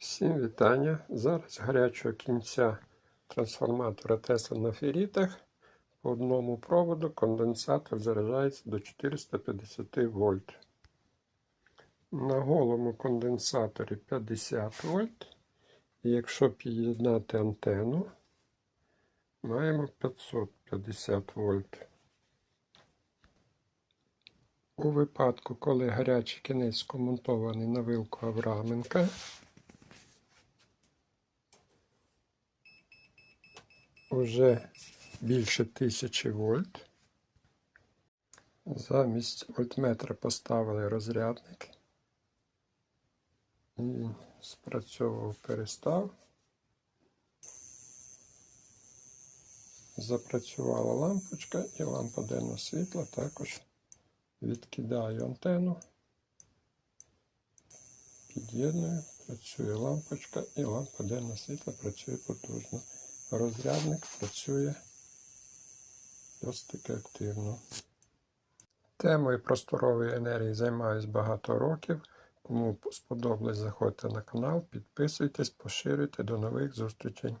Всім вітання. Зараз гарячого кінця трансформатора Tesla на ферритах по одному проводу конденсатор заряджається до 450 вольт. На голому конденсаторі 50 вольт. І якщо під'єднати антенну, маємо 550 вольт. У випадку, коли гарячий кінець скомонтований на вилку Авраменка, вже більше 1000 вольт. Замість вольтметра поставили розрядник. І він спрацьовував перестав. Запрацювала лампочка і лампа денного світла також відкидаю антенну. Під'єдную, працює лампочка і лампа денного світла працює потужно. Розрядник працює досить таки активно. Темою просторової енергії займаюсь багато років. Кому сподобалось, заходьте на канал, підписуйтесь, поширюйте. До нових зустрічей.